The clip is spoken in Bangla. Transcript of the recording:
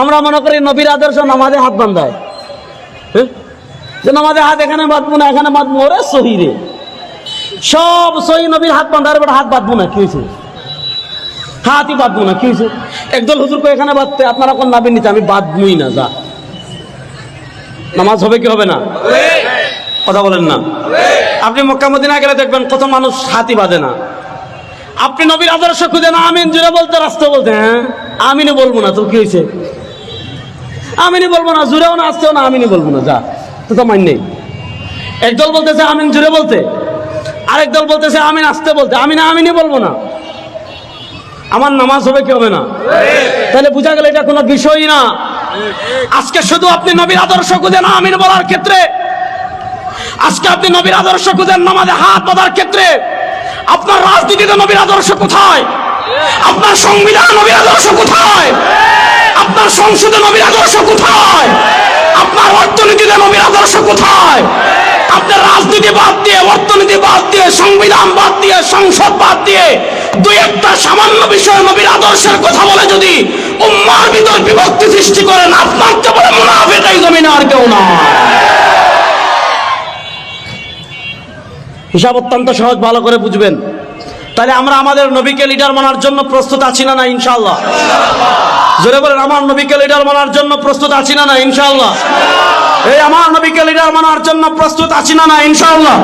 আমরা মনে করি নবীর আদর্শ নামাজে হাত বান্ধায়। হ্যাঁ? যে নামাজে হাত এখানে বাঁধবো না এখানে বাঁধবো ওরে সহি রে। সব সহি নবীর হাত বাঁধার বেটা হাত বাঁধবো না কি হয়েছে? হাতই বাঁধবো না কি হয়েছে? একদল হুজুরকে এখানে বাঁধতে আপনারা কোন নাবিন নিতে আমি বাঁধবই না যা। নামাজ হবে কি হবে না? কথা বলেন না। আপনি মক্কা মদিনা গেলে দেখবেন কত মানুষ হাতি বাঁধে না। আপনি নবীর আদর্শ খুঁজে না, আমিন জুড়ে বলতে রাস্তা বলতে হ্যাঁ? আমিনি বলব না, তো কি হয়েছে? আমিনি বলব না জুড়েও না, আসতেও না আমিনি বলব না, যা। তো তো মাইন নেই। একদল বলতেছে আমিন জুড়ে বলতে, আরেক দল বলতেছে আমিন আসতে বলতে, আমি না আমিনি বলব না। আমার নামাজ হবে কি হবে না? তাহলে বোঝা গেল এটা কোনো বিষয়ই না। আজকে শুধু আপনি নবীর আদর্শ খুঁজেন আমিন বলার ক্ষেত্রে। আজকে আপনি নবীর আদর্শ খুঁজেন নামাজে হাত বাঁধার ক্ষেত্রে। আপনার রাজনীতিতে নবীর আদর্শ কোথায়? আপনার সংবিধান নবীর আদর্শ কোথায়? আপনার সংসদে নবীর আদর্শ কোথায়? আপনার অর্থনীতিতে নবীর আদর্শ কোথায়? আপনার রাজনীতি বাদ দিয়ে, অর্থনীতি বাদ দিয়ে, সংবিধান বাদ দিয়ে, সংসদ বাদ দিয়ে দুই একটা সামান্য বিষয় নবীর আদর্শের কথা বলে যদি উম্মার ভিতর বিভক্তি সৃষ্টি করেন, আপনার তো বলে মুনাফেক এই জমিনে আর কেউ নয় হিসাব অত্যন্ত সহজ, ভালো করে বুঝবেন। তাহলে আমরা আমাদের নবীকে লিডার মানার জন্য প্রস্তুত আছি না না ইনশাল্লাহ জোরে বলেন, আমার নবীকে লিডার মানার জন্য প্রস্তুত আছি না না ইনশাল্লাহ এই আমার নবীকে লিডার মানার জন্য প্রস্তুত আছি না না ইনশাল্লাহ